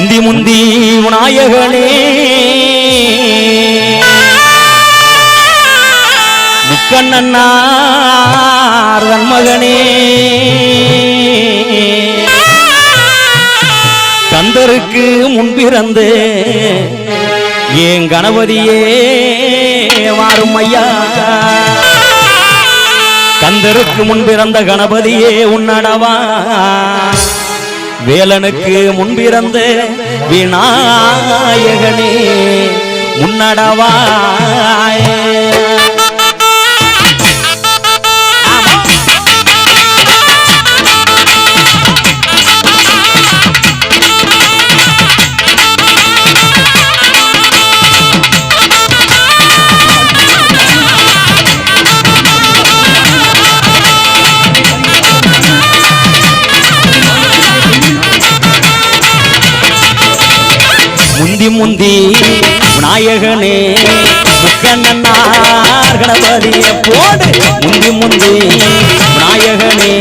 முந்தி முந்தி விநாயகனே. முக்கண்ணன் மகனே கந்தருக்கு முன்பிறந்து ஏன் கணபதியே வாரும் ஐயா. கந்தருக்கு முன்பிறந்த கணபதியே உன்னடவா. வேலனுக்கு முன்பிறந்த விநாயகனே முன்னடவாயே முந்தி விநாயகனே முக்கண்ணனார் கணபதிய போடு. முந்தி முந்தி விநாயகனே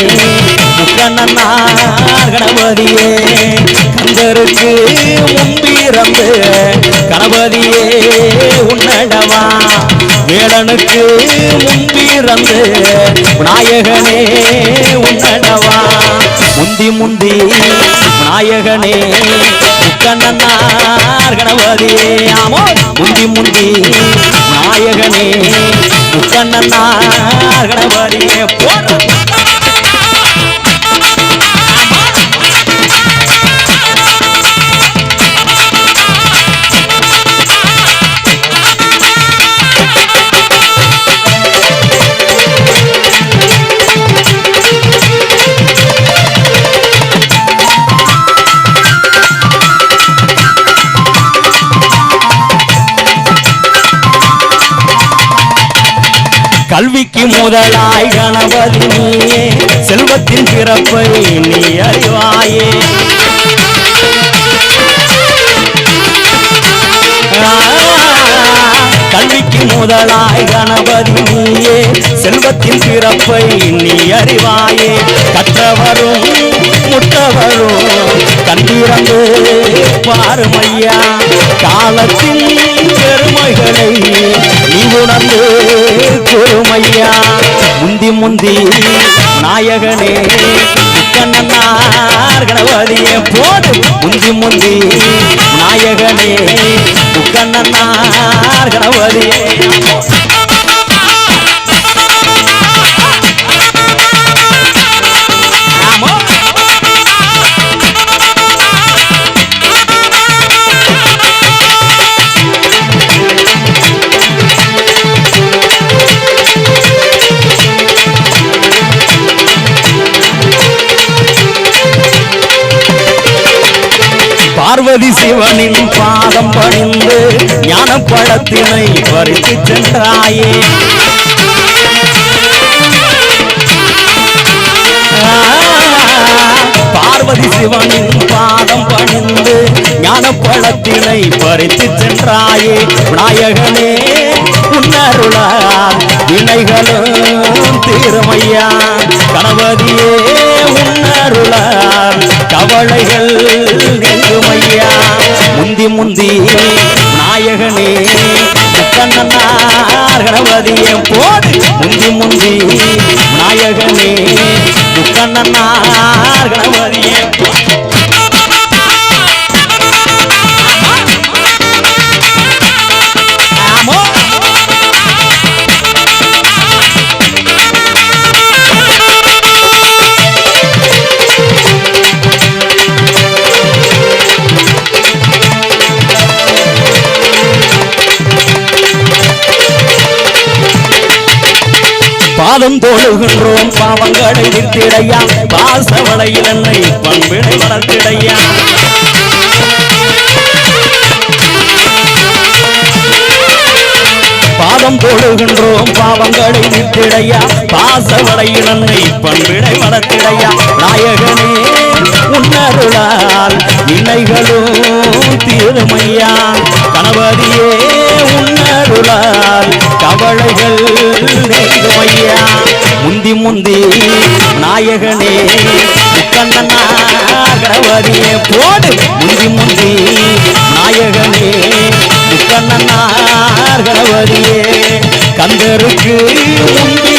முக்கண்ணனார் கணபதியே. கந்தருக்கு முன்பிறந்து கணபதியே உன்னடவா. வேலனுக்கு முன்பிறந்து விநாயகனே உன்னடவா. முந்தி முந்தி நாயகனே முக்கண்ணன்னார் கணபதியே ஆமோ முந்தி முந்தி. நாயகனே முக்கண்ணன்னார் கணபதியே போடு கல்விக்கு முதலாய் கணபதி நீயே செல்வத்தின் பிறப்பை நீ அறிவாயே. கல்விக்கு முதலாய் கணபதி நீயே செல்வத்தின் பிறப்பை நீ அறிவாயே. கற்றவரும் முட்டவரும் கண்டிறந்து பாருமையா. காலத்தில் பெருமைகளை நீ உணர்ந்து கூறுமையா முந்தி முந்தி நாயகனே கண்ணனார் கணபதியே போது முந்தி முந்தி நாயகனே கண்ணனார் கணபதியே. பார்வதி சிவனின் பாதம் பணிந்து ஞான படத்தினை பறித்து சென்றாயே பார்வதி சிவனின் பாதம் பணிந்து ஞான படத்தினை பறித்து சென்றாயே. விநாயகனே உன்னருளால் வினைகளும் திருமையா. கணபதியே உன்னருளால் கவலைகள் நீங்குமையா முந்தி முந்தி நாயகனே கண்ணனார் போடு. முந்தி முந்தி நாயகனே கண்ணனார் பாதம் தோழுகின்றோம் பாவங்களை நிறுத்திடையா பாசவளையில் என்னை பண்பினை வளர்த்திடையா? பாதம் போடுகின்றோம் பாவங்களை நிறுத்திடையா பாசவளையில் என்னை பண்பினை வளர்த்திடையா? நாயகனே உன்னருளால் இணைகளும் தீருமையா? கணபதியே உன்னருளால் கவலைகள் நீங்குமையா முந்தி முந்தி நாயகனே கண்ணனாகவதியே போடு. முந்தி முந்தி நாயகனே கண்ணனாகவதியே கந்தருக்கு முந்தி